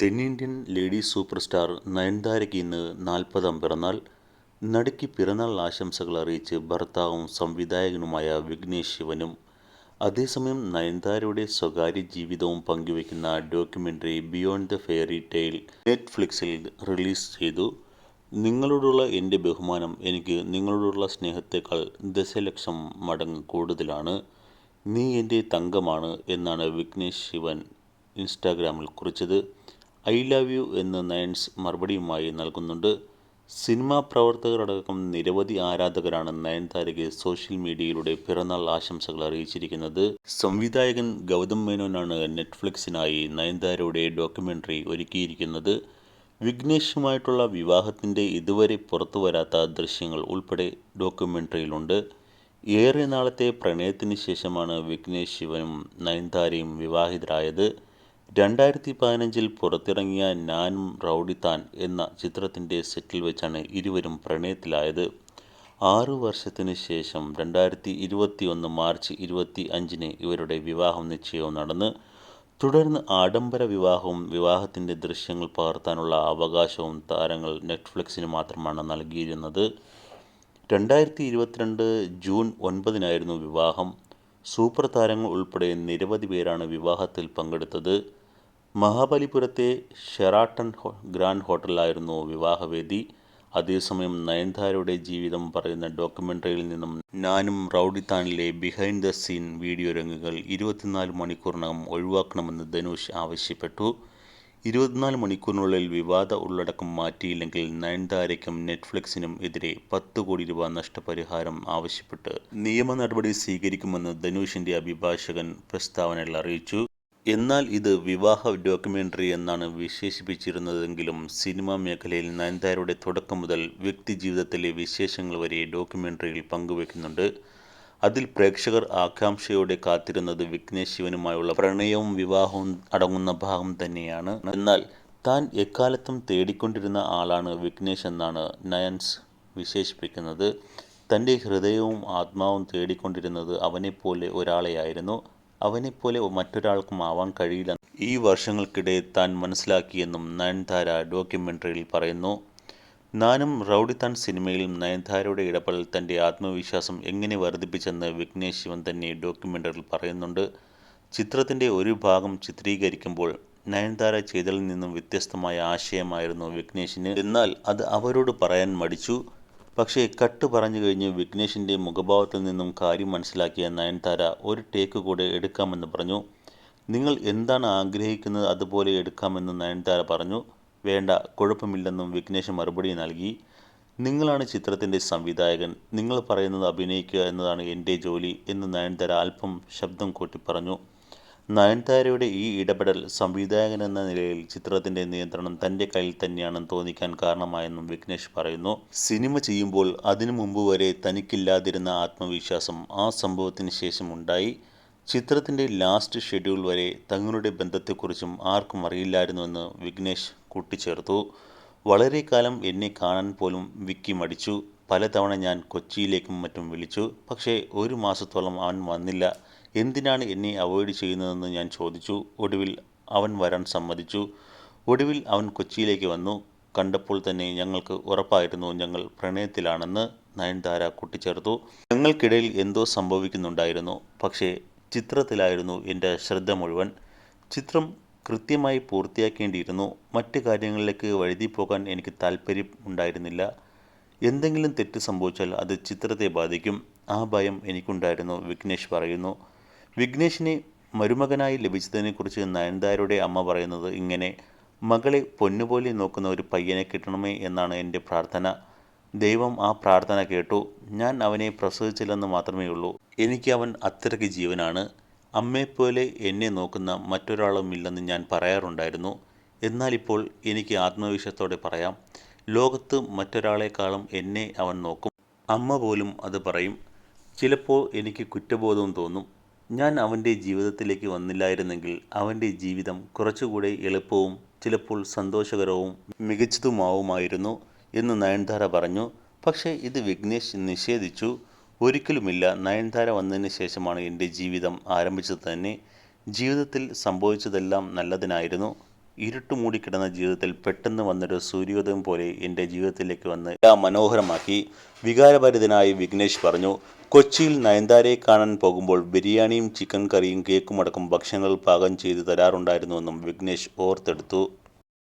തെന്നിന്ത്യൻ lady super star നയൻതാരയ്ക്ക് ഇന്ന് നാൽപ്പതാം പിറന്നാൾ നടിക്ക് പിറന്നാൾ ആശംസകൾ അറിയിച്ച് ഭർത്താവും സംവിധായകനുമായ വിഘ്നേഷ് ശിവനും അതേസമയം നയൻതാരയുടെ സ്വകാര്യ ജീവിതവും പങ്കുവയ്ക്കുന്ന documentary Beyond the Fairy Tale നെറ്റ്ഫ്ലിക്സിൽ release ചെയ്തു. നിങ്ങളോടുള്ള എന്റെ ബഹുമാനം എനിക്ക് നിങ്ങളോടുള്ള സ്നേഹത്തേക്കാൾ ദശലക്ഷം മടങ്ങ് കൂടുതലാണ്. നീ എന്റെ തങ്കമാണ് എന്നാണ് വിഘ്നേഷ് ശിവൻ ഇൻസ്റ്റാഗ്രാമിൽ കുറിച്ചത്. ഐ ലവ് യു എന്ന് നയൻസ് മറുപടിയുമായി നൽകുന്നുണ്ട്. സിനിമാ പ്രവർത്തകരടക്കം നിരവധി ആരാധകരാണ് നയൻതാരയ്ക്ക് സോഷ്യൽ മീഡിയയിലൂടെ പിറന്നാൾ ആശംസകൾ അറിയിച്ചിരിക്കുന്നത്. സംവിധായകൻ ഗൗതം മേനോനാണ് നെറ്റ്ഫ്ലിക്സിനായി നയൻതാരയുടെ ഡോക്യുമെന്ററി ഒരുക്കിയിരിക്കുന്നത്. വിഘ്നേഷുമായിട്ടുള്ള വിവാഹത്തിന്റെ ഇതുവരെ പുറത്തു വരാത്ത ദൃശ്യങ്ങൾ ഉൾപ്പെടെ ഡോക്യുമെന്ററിയിലുണ്ട് ഏറെ നാളത്തെ പ്രണയത്തിന് ശേഷമാണ് വിഘ്നേഷ് ശിവനും നയൻതാരയും വിവാഹിതരായത്. രണ്ടായിരത്തി പതിനഞ്ചിൽ പുറത്തിറങ്ങിയ ഞാനും റൗഡിത്താൻ എന്ന ചിത്രത്തിന്റെ സെറ്റിൽ വെച്ചാണ് ഇരുവരും പ്രണയത്തിലായത്. ആറു വർഷത്തിന് ശേഷം രണ്ടായിരത്തി ഇരുപത്തി ഒന്ന് മാർച്ച് ഇരുപത്തി അഞ്ചിന് ഇവരുടെ വിവാഹം നിശ്ചയവും നടന്ന്. തുടർന്ന് ആഡംബര വിവാഹവും വിവാഹത്തിന്റെ ദൃശ്യങ്ങൾ പകർത്താനുള്ള അവകാശവും താരങ്ങൾ നെറ്റ്ഫ്ലിക്സിന് മാത്രമാണ് നൽകിയിരുന്നത്. രണ്ടായിരത്തി ഇരുപത്തിരണ്ട് ജൂൺ ഒൻപതിനായിരുന്നു വിവാഹം. സൂപ്പർ താരങ്ങൾ ഉൾപ്പെടെ നിരവധി പേരാണ് വിവാഹത്തിൽ പങ്കെടുത്തത്. മഹാബലിപുരത്തെ ഷെറാട്ടൺ ഗ്രാൻഡ് ഹോട്ടലിലായിരുന്നു വിവാഹവേദി. അതേസമയം നയൻതാരയുടെ ജീവിതം പറയുന്ന ഡോക്യുമെന്ററിയിൽ നിന്നും ഞാനും റൗഡിത്താനിലെ ബിഹൈൻഡ് ദ സീൻ വീഡിയോ രംഗങ്ങൾ ഇരുപത്തിനാല് മണിക്കൂറിനകം ഒഴിവാക്കണമെന്ന് ധനുഷ് ആവശ്യപ്പെട്ടു. ഇരുപത്തിനാല് മണിക്കൂറിനുള്ളിൽ വിവാദ ഉള്ളടക്കം മാറ്റിയില്ലെങ്കിൽ നയൻതാരയ്ക്കും നെറ്റ്ഫ്ലിക്സിനും എതിരെ പത്ത് കോടി രൂപ നഷ്ടപരിഹാരം ആവശ്യപ്പെട്ട് നിയമ നടപടി സ്വീകരിക്കുമെന്ന് ധനുഷിന്റെ അഭിഭാഷകൻ പ്രസ്താവനയിൽ അറിയിച്ചു. എന്നാൽ ഇത് വിവാഹ ഡോക്യുമെന്ററി എന്നാണ് വിശേഷിപ്പിച്ചിരുന്നതെങ്കിലും സിനിമാ മേഖലയിൽ നയൻതാരയുടെ തുടക്കം മുതൽ വ്യക്തി ജീവിതത്തിലെ വിശേഷങ്ങൾ വരെ ഡോക്യുമെന്ററിയിൽ പങ്കുവെക്കുന്നുണ്ട് അതിൽ പ്രേക്ഷകർ ആകാംക്ഷയോടെ കാത്തിരുന്നത് വിഘ്നേഷ് ശിവനുമായുള്ള പ്രണയവും വിവാഹവും അടങ്ങുന്ന ഭാഗം തന്നെയാണ്. എന്നാൽ താൻ എക്കാലത്തും തേടിക്കൊണ്ടിരുന്ന ആളാണ് വിഘ്നേഷ് എന്നാണ് നയൻസ് വിശേഷിപ്പിക്കുന്നത്. തന്റെ ഹൃദയവും ആത്മാവും തേടിക്കൊണ്ടിരുന്നത് അവനെപ്പോലെ ഒരാളെയായിരുന്നു. അവനെപ്പോലെ മറ്റൊരാൾക്കും ആവാൻ കഴിയില്ല. ഈ വർഷങ്ങൾക്കിടെ താൻ മനസ്സിലാക്കിയെന്നും നയൻതാര ഡോക്യുമെന്ററിയിൽ പറയുന്നു. നാനും റൗഡിത്താൻ സിനിമയിൽ നയൻതാരയുടെ ഇടപെടൽ തന്റെ ആത്മവിശ്വാസം എങ്ങനെ വർദ്ധിപ്പിച്ചെന്ന് വിഘ്നേഷ് ശിവൻ തന്നെ ഡോക്യുമെന്ററിയിൽ പറയുന്നുണ്ട്. ചിത്രത്തിന്റെ ഒരു ഭാഗം ചിത്രീകരിക്കുമ്പോൾ നയൻതാര ചെയ്തതിൽ നിന്നും വ്യത്യസ്തമായ ആശയമായിരുന്നു വിഘ്നേഷിന്. എന്നാൽ അത് അവരോട് പറയാൻ മടിച്ചു. പക്ഷേ കട്ട് പറഞ്ഞു കഴിഞ്ഞ് വിഘ്നേഷിന്റെ മുഖഭാവത്തിൽ നിന്നും കാര്യം മനസ്സിലാക്കിയ നയൻതാര ഒരു ടേക്ക് കൂടെ എടുക്കാമെന്ന് പറഞ്ഞു. നിങ്ങൾ എന്താണ് ആഗ്രഹിക്കുന്നത് അതുപോലെ എടുക്കാമെന്ന് നയൻതാര പറഞ്ഞു. വേണ്ട കുഴപ്പമില്ലെന്നും വിഘ്നേഷ് മറുപടി നൽകി. നിങ്ങളാണ് ചിത്രത്തിന്റെ സംവിധായകൻ. നിങ്ങൾ പറയുന്നത് അഭിനയിക്കുക എന്നതാണ് എന്റെ ജോലി എന്ന് നയൻതാര അല്പം ശബ്ദം കൂട്ടി പറഞ്ഞു. നയൻതാരയുടെ ഈ ഇടപെടൽ സംവിധായകൻ എന്ന നിലയിൽ ചിത്രത്തിന്റെ നിയന്ത്രണം തന്റെ കയ്യിൽ തന്നെയാണെന്ന് തോന്നിക്കാൻ കാരണമായെന്നും വിഘ്നേഷ് പറയുന്നു. സിനിമ ചെയ്യുമ്പോൾ അതിനു മുമ്പ് വരെ തനിക്കില്ലാതിരുന്ന ആത്മവിശ്വാസം ആ സംഭവത്തിന് ശേഷം ഉണ്ടായി. ചിത്രത്തിന്റെ ലാസ്റ്റ് ഷെഡ്യൂൾ വരെ തങ്ങളുടെ ബന്ധത്തെക്കുറിച്ചും ആർക്കും അറിയില്ലായിരുന്നുവെന്ന് വിഘ്നേഷ് കൂട്ടിച്ചേർത്തു. വളരെ കാലം എന്നെ കാണാൻ പോലും വിക്കി മടിച്ചു. പലതവണ ഞാൻ കൊച്ചിയിലേക്കും മറ്റും വിളിച്ചു. പക്ഷേ ഒരു മാസത്തോളം അവൻ വന്നില്ല. എന്തിനാണ് എന്നെ അവോയ്ഡ് ചെയ്യുന്നതെന്ന് ഞാൻ ചോദിച്ചു. ഒടുവിൽ അവൻ വരാൻ സമ്മതിച്ചു. ഒടുവിൽ അവൻ കൊച്ചിയിലേക്ക് വന്നു. കണ്ടപ്പോൾ തന്നെ ഞങ്ങൾക്ക് ഉറപ്പായിരുന്നു ഞങ്ങൾ പ്രണയത്തിലാണെന്ന് നയൻതാര കൂട്ടിച്ചേർത്തു. ഞങ്ങൾക്കിടയിൽ എന്തോ സംഭവിക്കുന്നുണ്ടായിരുന്നു. പക്ഷേ ചിത്രത്തിലായിരുന്നു എന്റെ ശ്രദ്ധ മുഴുവൻ. ചിത്രം കൃത്യമായി പൂർത്തിയാക്കേണ്ടിയിരുന്നു. മറ്റ് കാര്യങ്ങളിലേക്ക് വഴുതി പോകാൻ എനിക്ക് താല്പര്യം ഉണ്ടായിരുന്നില്ല. എന്തെങ്കിലും തെറ്റ് സംഭവിച്ചാൽ അത് ചിത്രത്തെ ബാധിക്കും. ആ ഭയം എനിക്കുണ്ടായിരുന്നു വിഘ്നേഷ് പറയുന്നു. വിഘ്നേഷിനെ മരുമകനായി ലഭിച്ചതിനെക്കുറിച്ച് നയൻതാരയുടെ അമ്മ പറയുന്നത് ഇങ്ങനെ മകളെ പൊന്നുപോലെ നോക്കുന്ന ഒരു പയ്യനെ കിട്ടണമേ എന്നാണ് എന്റെ പ്രാർത്ഥന. ദൈവം ആ പ്രാർത്ഥന കേട്ടു. ഞാൻ അവനെ പ്രസവിച്ചില്ലെന്ന് മാത്രമേ ഉള്ളൂ. എനിക്ക് അവൻ അത്രയ്ക്ക് ജീവനാണ്. അമ്മയെപ്പോലെ എന്നെ നോക്കുന്ന മറ്റൊരാളും ഇല്ലെന്ന് ഞാൻ പറയാറുണ്ടായിരുന്നു. എന്നാൽ ഇപ്പോൾ എനിക്ക് ആത്മവിശ്വാസത്തോടെ പറയാം. ലോകത്ത് മറ്റൊരാളെക്കാളും എന്നെ അവൻ നോക്കും. അമ്മ പോലും അത് പറയും. ചിലപ്പോൾ എനിക്ക് കുറ്റബോധവും തോന്നും. ഞാൻ അവന്റെ ജീവിതത്തിലേക്ക് വന്നില്ലായിരുന്നെങ്കിൽ അവന്റെ ജീവിതം കുറച്ചുകൂടി എളുപ്പവും ചിലപ്പോൾ സന്തോഷകരവും മികച്ചതുമാവുമായിരുന്നു എന്ന് നയൻതാര പറഞ്ഞു. പക്ഷേ ഇത് വിഘ്നേഷ് നിഷേധിച്ചു. ഒരിക്കലുമില്ല നയൻതാര വന്നതിന് ശേഷമാണ് എന്റെ ജീവിതം ആരംഭിച്ചത് തന്നെ. ജീവിതത്തിൽ സംഭവിച്ചതെല്ലാം നല്ലതിനായിരുന്നു. ഇരുട്ട് മൂടിക്കിടന്ന ജീവിതത്തിൽ പെട്ടെന്ന് വന്നൊരു സൂര്യോദയം പോലെ എന്റെ ജീവിതത്തിലേക്ക് വന്ന് എല്ലാം മനോഹരമാക്കി. വികാരഭരിതനായി വിഘ്നേഷ് പറഞ്ഞു കൊച്ചിയിൽ നയൻതാരയെ കാണാൻ പോകുമ്പോൾ ബിരിയാണിയും ചിക്കൻ കറിയും കേക്കും അടക്കം ഭക്ഷണങ്ങൾ പാകം ചെയ്ത് തരാറുണ്ടായിരുന്നുവെന്നും വിഘ്നേഷ് ഓർത്തെടുത്തു.